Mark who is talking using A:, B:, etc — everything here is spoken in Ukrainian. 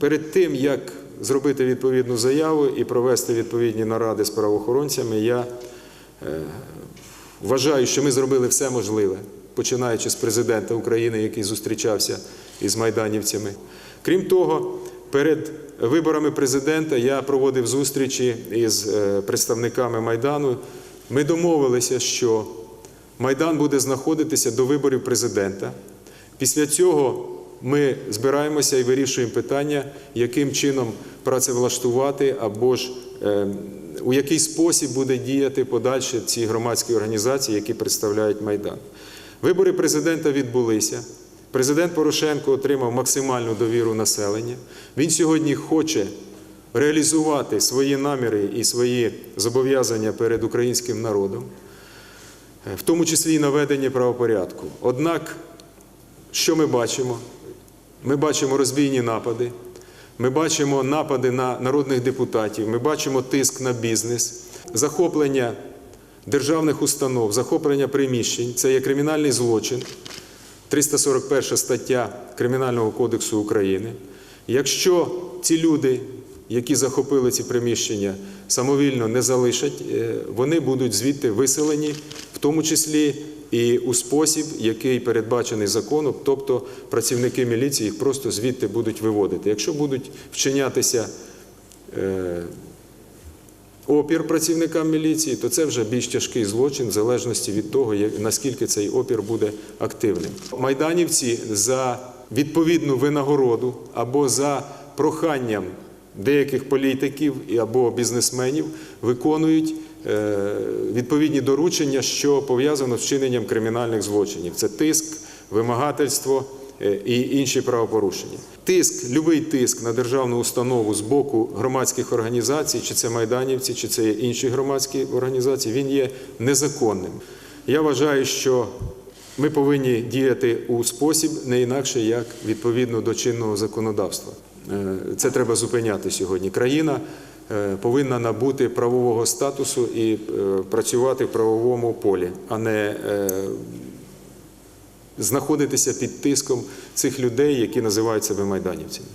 A: Перед тим, як зробити відповідну заяву і провести відповідні наради з правоохоронцями, я е, вважаю, що ми зробили все можливе, починаючи з президента України, який зустрічався із майданівцями. Крім того, перед виборами президента я проводив зустрічі із е, представниками Майдану. Ми домовилися, що Майдан буде знаходитися до виборів президента. Після цього ми збираємося і вирішуємо питання, яким чином працевлаштувати або ж е, у який спосіб буде діяти подальше ці громадські організації, які представляють Майдан. Вибори президента відбулися. Президент Порошенко отримав максимальну довіру населення. Він сьогодні хоче реалізувати свої наміри і свої зобов'язання перед українським народом, в тому числі і наведення правопорядку. Однак, що ми бачимо? Ми бачимо розбійні напади, ми бачимо напади на народних депутатів, ми бачимо тиск на бізнес, захоплення державних установ, захоплення приміщень це є кримінальний злочин, 341 стаття Кримінального кодексу України. Якщо ці люди, які захопили ці приміщення, самовільно не залишать, е, вони будуть звідти виселені, в тому числі і у спосіб, який передбачений законом, тобто працівники міліції їх просто звідти будуть виводити. Якщо будуть вчинятися е, опір працівникам міліції, то це вже більш тяжкий злочин, в залежності від того, наскільки цей опір буде активним. Майданівці за відповідну винагороду або за проханням деяких політиків або бізнесменів виконують відповідні доручення, що пов'язано з вчиненням кримінальних злочинів. Це тиск, вимагательство е, і інші правопорушення. Тиск, любий тиск на державну установу з боку громадських організацій, чи це майданівці, чи це інші громадські організації, він є незаконним. Я вважаю, що ми повинні діяти у спосіб не інакше, як відповідно до чинного законодавства. Е, Це треба зупиняти сьогодні. Країна е, повинна набути правового статусу і е, працювати в правовому полі, а не е, знаходитися під тиском цих людей, які називають себе майданівцями.